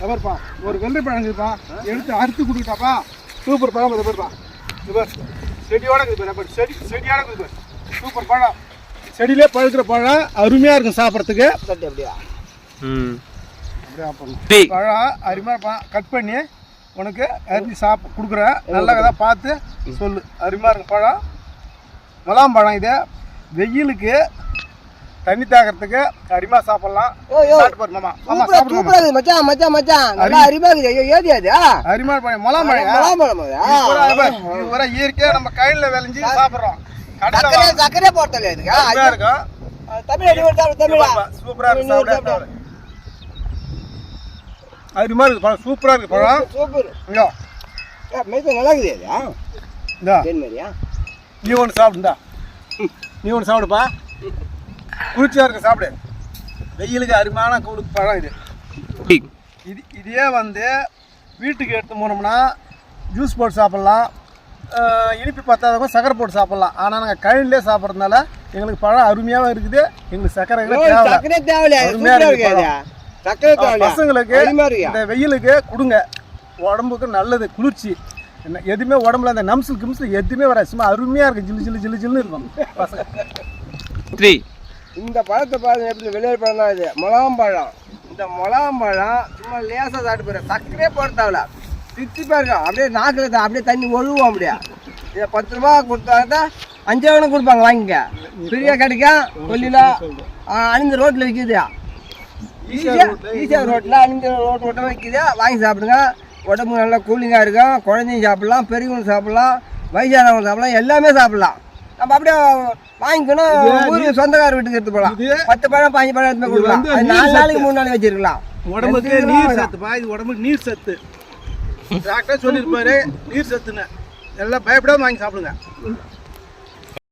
எவர்ப்பா ஒரு வெள்ளை பழம் இருக்குப்பா எடுத்து அறுத்து கொடுக்கிட்டாப்பா சூப்பர் பழம் இது பாருப்பா. இது செடியோட இருக்குது பாரு. செடி செடியோட இருக்குது பாரு. சூப்பர் பழம். செடியிலே பழுக்கிற பழம் அருமையாக இருக்கும் சாப்பிட்றதுக்கு. தட்டி அப்படியா? ம். அப்படியே பழம் அருமையாக இருப்பான் கட் பண்ணி உனக்கு அரிஞ்சு சாப்பிட கொடுக்குறேன். நல்ல கதை பார்த்து சொல்லு. அருமையாக இருக்கும் பழம். முலாம் பழம் இது. வெயிலுக்கு தண்ணி தாக்கிறதுக்கு அருமையாக சாப்பிட்லாம். சாப்பிட்டு மாமா. மாமா சூப்பரா சாப்பிடு மாமா. சூப்பரா இருக்குது மச்சான் மச்சான் மச்சான். நல்லா அருமையா இருக்குது ஐயோ ஏதி அது? அருமையான பழம் முலாம் பழம். இது பூரா இயற்கையாக நம்ம கையில் விளைஞ்சி சாப்பிட்றோம். சக்கரை சக்கரை போட்டல இதுக்கு அருமையாக இருக்கும். தமிழ் அடி சாப்பிடு தமிழா சூப்பராக இருக்கு சாப்பிட அருமையாக இருக்குது பழம். சூப்பராக இருக்குது பழம். சூப்பர் ஐயோ மைசூர் நல்லா இருக்குது அது? இந்தா. நீ ஒன்று சாப்பிடுந்தா நீ ஒன்று சாப்பிடுப்பா. குளிர்ச்சியாக இருக்க சாப்பிடு. வெயிலுக்கு அருமையான கூடு பழம் இது. இது இதே வந்து வீட்டுக்கு எடுத்து போனோம்னா ஜூஸ் போட்டு சாப்பிட்லாம். இனிப்பு பத்தாதவங்க சக்கரை போட்டு சாப்பிட்லாம். ஆனால் நாங்கள் கழிலே சாப்பிட்றதுனால எங்களுக்கு பழம் அருமையாகவும் இருக்குது. எங்களுக்கு சக்கரை பசங்களுக்கு இந்த வெயிலுக்கு கொடுங்க. உடம்புக்கு நல்லது குளிர்ச்சி. என்ன எதுவுமே உடம்புல அந்த நம்சல் கிம்சல் எதுவுமே வராது. சும்மா அருமையாக இருக்கும் ஜில்லு ஜில்லு ஜில்லு ஜில்லுன்னு இருக்கும். பசங்க. த்ரீ. இந்த பழத்தை பாருங்க எப்படி வெளியே பழம் தான் இது. முலாம்பழம். இந்த முலாம்பழம் சும்மா லேசாக சாப்பிட்டு போயிடும் சக்கரையே போட தேவையில்ல தித்தி பாருங்க. அப்படியே நாக்கில் தான் அப்படியே தண்ணி ஒழுவோம் அப்படியே. இதை பத்து ரூபா கொடுத்தா அஞ்சு ரூபா கொடுப்பாங்க வாங்கிக்க. ஃப்ரீயாக கிடைக்கும் கொல்லியில் அணிந்த ரோட்டில் விற்கிது. ஈஸியாக ஈஸியாக ரோட்டில் அணிந்த ரோட் ரோட்டில் விற்கிது. வாங்கி சாப்பிடுங்க. உடம்பு நல்லா கூலிங்காக இருக்கும். குழந்தைங்க சாப்பிடலாம் பெரியவங்க சாப்பிடலாம் வயசானவங்க சாப்பிடலாம் எல்லாமே சாப்பிடலாம். நம்ம அப்படியே வாங்கிக்கணும். ஊருக்கு சொந்தக்கார வீட்டுக்கு எடுத்து போகலாம் பத்து பழம் பாஞ்சு பழம் எடுத்து கொடுக்கலாம். நாலு நாளைக்கு. மூணு நாளைக்கு வச்சிருக்கலாம். உடம்புக்கு நீர் சத்துப்பா. இது உடம்புக்கு நீர் சத்து. டாக்டர் சொல்லியிருப்பாரு நீர் சத்துன்னு. எல்லாம் பயப்படாம வாங்கி சாப்பிடுங்க.